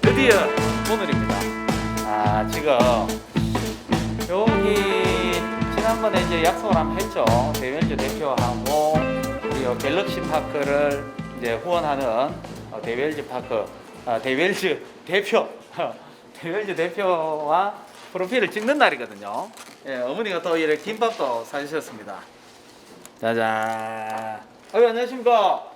드디어 오늘입니다. 아 지금 여기 지난번에 이제 약속을 한번 했죠. 대면주 대표하고 우리 요 갤럭시 파크를 이제 후원하는 어, 대웰즈 파크 아, 대웰즈 대표 대웰즈 대표와 프로필을 찍는 날이거든요. 예, 어머니가 또 이렇게 김밥도 사주셨습니다. 짜잔. 어, 안녕하십니까.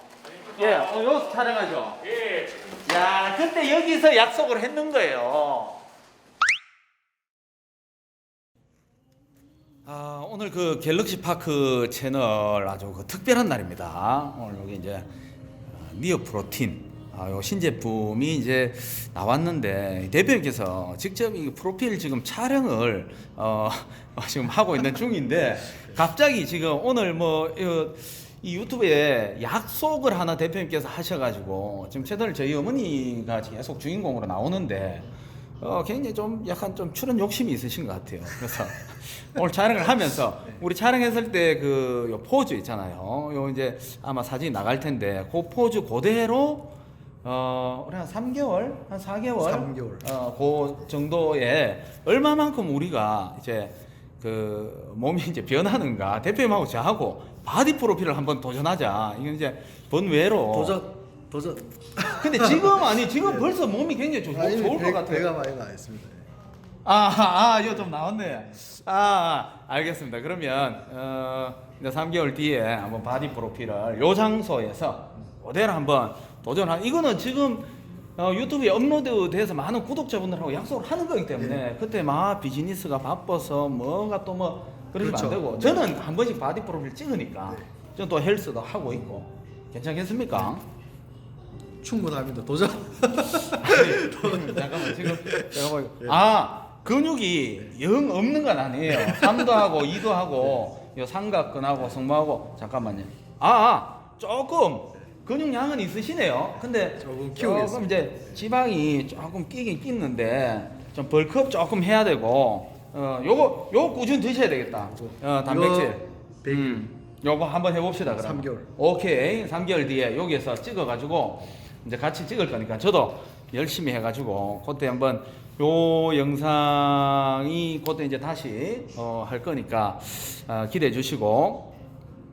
예, 어, 여기서 촬영하죠. 예, 야, 그때 여기서 약속을 했는 거예요. 아, 오늘 그 갤럭시 파크 채널 아주 그 특별한 날입니다. 오늘 여기 이제 어, 니어 프로틴 아, 요 신제품이 이제 나왔는데 대표님께서 직접 이 프로필 지금 촬영을 어, 지금 하고 있는 중인데 갑자기 지금 오늘 뭐 이, 이 유튜브에 약속을 하나 대표님께서 하셔가지고 지금 채널 저희 어머니가 계속 주인공으로 나오는데 어, 굉장히 좀 약간 좀 출연 욕심이 있으신 것 같아요. 그래서 오늘 촬영을 하면서 우리 촬영했을 때 그 포즈 있잖아요. 요 이제 아마 사진이 나갈 텐데 그 포즈 그대로 어, 우리 한 3개월, 한 4개월, 3개월. 어, 그 정도에 얼마만큼 우리가 이제 그 몸이 이제 변하는가 대표님하고 저하고 바디 프로필을 한번 도전하자. 이건 이제 번외로 도전 도전. 근데 지금 아니 지금 벌써 몸이 굉장히 좋, 아, 이미 좋을 것 배- 같아요. 배가 많이 나 있습니다. 아, 아, 이거 좀 나왔네. 아, 아, 알겠습니다. 그러면 어, 이제 3개월 뒤에 한번 바디 프로필을 요 장소에서 그대로 한번 도전한. 이거는 지금 어, 유튜브에 업로드 돼서 많은 구독자분들하고 약속을 하는 거기 때문에 그때 막 비즈니스가 바빠서 뭐가 또 뭐 그러시면 안 그렇죠. 되고 저는 한 번씩 바디 프로필 찍으니까 네. 저는 또 헬스도 하고 있고 괜찮겠습니까? 충분합니다. 도전. 아니, 잠깐만 지금 잠깐만 아 근육이 영 없는 건 아니에요 3도 하고 2도 하고 요 삼각근하고 승모하고 잠깐만요 아, 아 조금 근육량은 있으시네요. 근데 조금 키우겠습니다. 이제 지방이 조금 끼긴 끼는데 좀 벌크업 조금 해야 되고 어 요거 요거 꾸준히 드셔야 되겠다. 어 단백질. 이거 백- 음, 요거 한번 해봅시다 그럼 삼 개월. 오케이. 3개월 뒤에 여기에서 찍어가지고 이제 같이 찍을 거니까 저도 열심히 해가지고 그때 한번 요 영상이 그때 이제 다시 어, 할 거니까 아, 기대해 주시고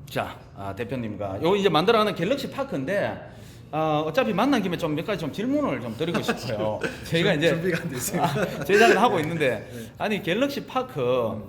자 아, 대표님과 요 이제 만들어가는 갤럭시 파크인데 어, 어차피 만난 김에 좀 몇 가지 좀 질문을 좀 드리고 싶어요. 저희가 준- 이제 준비가 안 됐습니다. 아, 제작을 하고 있는데 아니 갤럭시 파크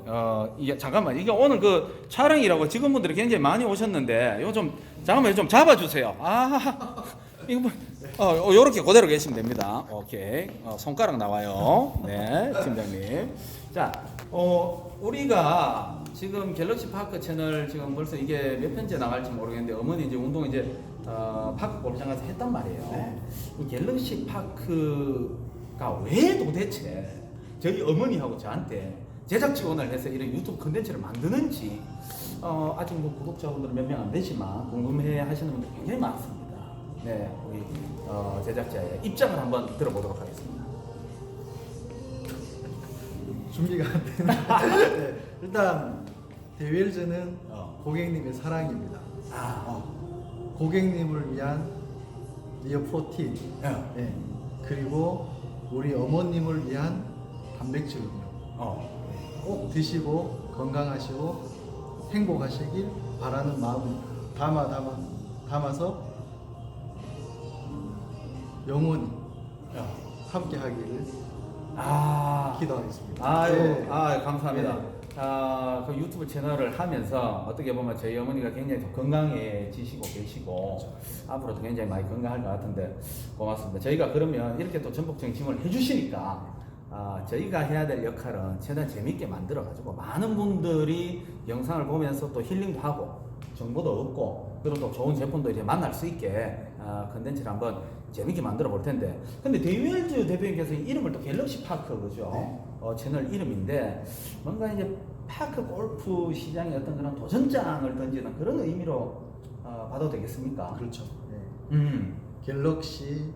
어 이게 잠깐만 이게 오늘 그 촬영이라고 직원분들이 굉장히 많이 오셨는데 이거 좀 잠깐만 이거 좀 잡아주세요. 아 이거 뭐 어, 어 요렇게 그대로 계시면 됩니다. 오케이 어, 손가락 나와요. 네 팀장님. 자 어, 우리가 지금 갤럭시 파크 채널 지금 벌써 이게 몇 편째 나갈지 모르겠는데 어머니 이제 운동 이제 어, 파크 골프장 가서 했단 말이에요. 네. 이 갤럭시 파크가 왜 도대체 저희 어머니하고 저한테 제작 지원을 해서 이런 유튜브 컨텐츠를 만드는지 어, 아직 뭐 구독자분들은 몇 명 안 되지만 궁금해 하시는 분들 굉장히 많습니다. 네, 우리 어, 제작자의 입장을 한번 들어보도록 하겠습니다. 준비가 안 되는. 네, 일단 대웰즈는 어. 고객님의 사랑입니다. 아, 어, 고객님을 위한 리어 프로틴. 어, 네. 그리고 우리 어머님을 위한 단백질 음료. 어. 꼭 드시고 건강하시고 행복하시길 바라는 마음을 담아 담아 담아서 영원히 어. 함께 하기를 아, 기도하겠습니다. 아유, 네. 아 감사합니다. 네. 아, 그 유튜브 채널을 하면서 어떻게 보면 저희 어머니가 굉장히 좀 건강해지시고 계시고 앞으로도 굉장히 많이 건강할 것 같은데 고맙습니다. 저희가 그러면 이렇게 또 전복 정심을 해주시니까 아, 저희가 해야 될 역할은 최대한 재밌게 만들어 가지고 많은 분들이 영상을 보면서 또 힐링도 하고 정보도 얻고 그리고 또 좋은 제품도 이제 만날 수 있게 아, 컨텐츠를 한번 재밌게 만들어 볼 텐데 근데 데이웰즈 대표님께서 이름을 또 갤럭시 파크 그죠? 네. 어, 채널 이름인데 뭔가 이제 파크 골프 시장의 어떤 그런 도전장을 던지는 그런 의미로 어, 봐도 되겠습니까? 그렇죠. 네. 음. 갤럭시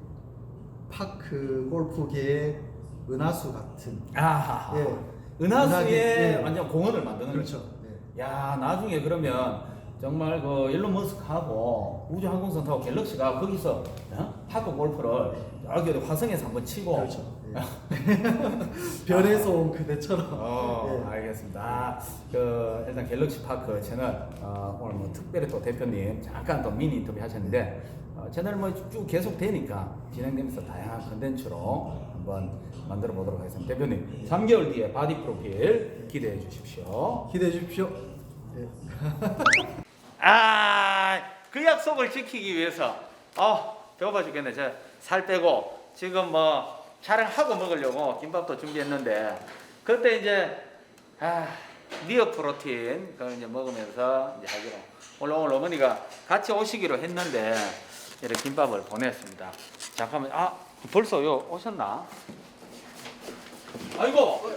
파크 골프계의 은하수 같은 아하. 예. 은하수에 은하계, 예. 완전 공원을 만드는 그렇죠. 네. 야 나중에 그러면 정말 그 일론 머스크하고 우주 항공선 타고 갤럭시가 거기서 어? 파크 골프를 여기 화성에서 한번 치고 그렇죠. 별에서 온 그대처럼. 어, 예. 알겠습니다. 아, 그 일단 갤럭시 파크 채널 어, 오늘 뭐 특별히 또 대표님 잠깐 또 미니 인터뷰 하셨는데 어, 채널 뭐 쭉 계속 되니까 진행되면서 다양한 컨텐츠로 한번 만들어 보도록 하겠습니다. 대표님 3개월 뒤에 바디 프로필 기대해 주십시오. 기대해 주십시오. 예. 아, 그 약속을 지키기 위해서 어, 배고파 죽겠네. 저 살 빼고 지금 뭐 촬영하고 먹으려고 김밥도 준비했는데 그때 이제 아, 니어 프로틴 그 이제 먹으면서 이제 하기로 오늘 오늘 어머니가 같이 오시기로 했는데 이렇게 김밥을 보냈습니다. 잠깐만 아 벌써 요 오셨나? 아이고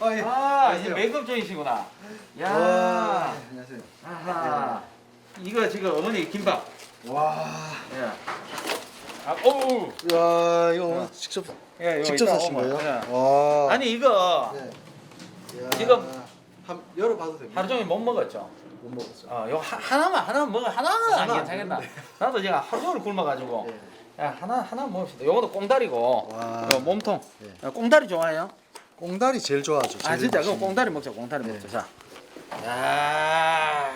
아, 예. 아 이제 안녕하세요. 메이크업 중이시구나. 와, 야 안녕하세요. 아하 이거 지금 어머니 김밥 와. 예. 아, 오우. 야, 이거 오늘 직접 예, 이거 직접 이따 사신 거예요? 예. 와. 아니 이거 네. 야. 지금 한 열어봐도 됩니다. 하루 종일 못 먹었죠. 못 먹었어. 어, 요 하, 하나만 하나만 먹어 하나는 안 하나 안 괜찮겠나? 나도 제가 하루 종일 굶어 가지고 예. 야 하나 하나 먹읍시다. 요것도 꽁다리고 와. 요 몸통. 예. 야, 꽁다리 좋아해요? 꽁다리 제일 좋아하죠. 아 제일 진짜 그럼 맛있는. 꽁다리 먹자. 꽁다리 네. 먹자. 자. 야.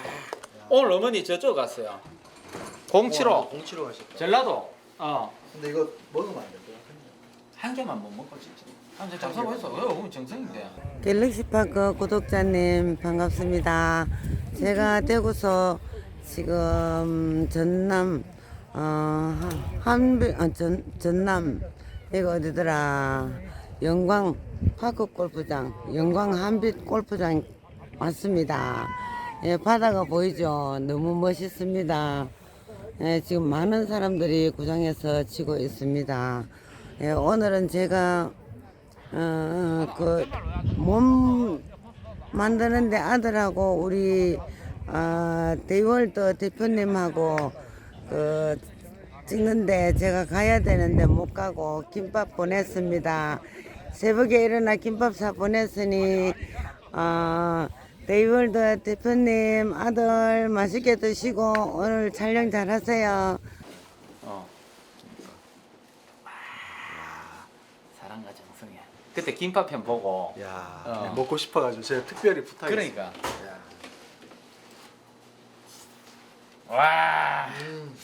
오늘 어머니 저쪽 갔어요. 공치로 와, 공치로 가셨다. 젤라도. 어. 근데 이거 먹으면 안 돼요. 한 개만 못 먹고 진짜. 아, 이제 장사고 했어. 왜 어머니 정성인데? 갤럭시파크 구독자님 반갑습니다. 제가 대구서 지금 전남 어, 한비 어, 전 전남 이거 어디더라 영광 파크 골프장 영광 한빛 골프장 왔습니다. 예, 바다가 보이죠. 너무 멋있습니다. 예, 지금 많은 사람들이 구장에서 치고 있습니다. 예, 오늘은 제가 어, 그 몸 만드는데 아들하고 우리 어, 데이월드 대표님하고 그 찍는데 제가 가야 되는데 못 가고 김밥 보냈습니다. 새벽에 일어나 김밥 사 보냈으니 어, 데이월드 대표님 아들 맛있게 드시고 오늘 촬영 잘 하세요. 어. 와, 사랑과 정성이야. 그때 김밥 편 보고. 야, 어. 네, 먹고 싶어가지고 제가 특별히 부탁했어요. 그러니까. 야. 와. 음.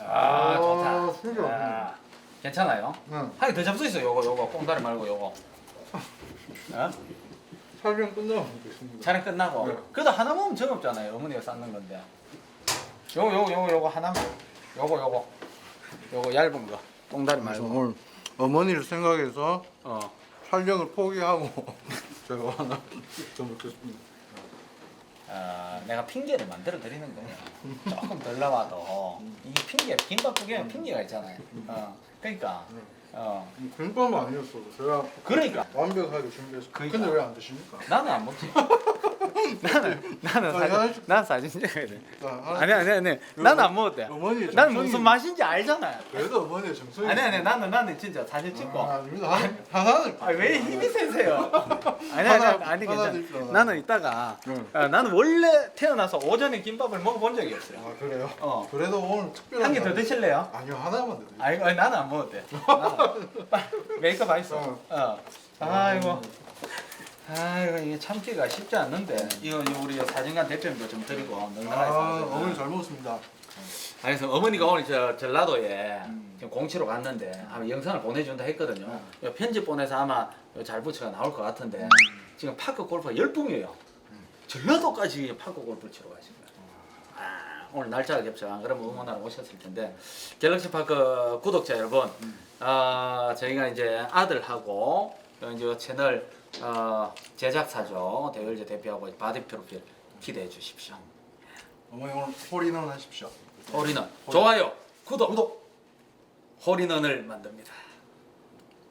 아, 아, 좋다. 진짜. 야, 괜찮아요? 응. 하긴 더 잡수 있어. 요거 요거 꽁다리 말고 요거. 어? 촬영 끝나고 먹겠습니다. 촬영 끝나고. 네. 그래도 하나 먹으면 정없잖아요. 어머니가 쌓는 건데. 요거 요거 요거 요거 하나만. 요거 요거. 요거 얇은 거. 그래서 말고. 오늘 어머니를 생각해서 어. 촬영을 포기하고 제가 하나 더 먹겠습니다. 어, 내가 핑계를 만들어 드리는 거야. 조금 덜 나와도 이 핑계 김밥 두 개는 핑계가 있잖아요. 어, 그러니까 어, 김밥은 아니었어도 제가 그러니까 완벽하게 준비해서 그러니까. 근데 왜 안 드십니까? 나는 안 먹지. 나는 나는 아, 사진 사진 찍어야 돼. 자, 하나- 아니 아니 아니 나는 안 먹었대. 어머니의 나는 정성이- 무슨 맛인지 알잖아요. 그래도 어머니의 정성이 아니 아니 나는 나는 진짜 사진 찍고. 아, 아닙니다. 하나는 아, 왜 힘이 세세요? 아니 아니 아니 하나 괜찮아. 드십시오. 나는 이따가 응. 어, 나는 원래 태어나서 오전에 김밥을 먹어본 적이 없어요. 아 그래요? 어. 그래도 오늘 특별한 한 개더 날- 드실래요? 아니요 하나만 더. 아이고 아니, 나는 안 먹었대. 나는. 메이크업 맛있어. 어. 어. 아이고. 아이고 이게 참기가 쉽지 않는데 이거, 이거 우리 사진관 대표님도 좀 드리고 넉넉하게 아. 어머니 잘 먹었습니다. 아, 그래서 어머니가 오늘 저 전라도에 음. 지금 공치로 갔는데 아마 영상을 보내준다 했거든요. 요 편집 보내서 아마 요잘 부처가 나올 것 같은데 지금 파크 골프가 열풍이에요. 전라도까지 파크 골프 치러 가신 거예요. 아, 오늘 날짜가 겹쳐. 안 그러면 응원하러 오셨을 텐데 갤럭시 파크 구독자 여러분, 어, 저희가 이제 아들하고 요 이제 요 채널 어, 제작사죠 대열제 대표하고 바디 프로필 기대해 주십시오. 어머니 오늘 홀인원 하십시오. 홀인원 좋아요 구독 구독 홀인원을 만듭니다.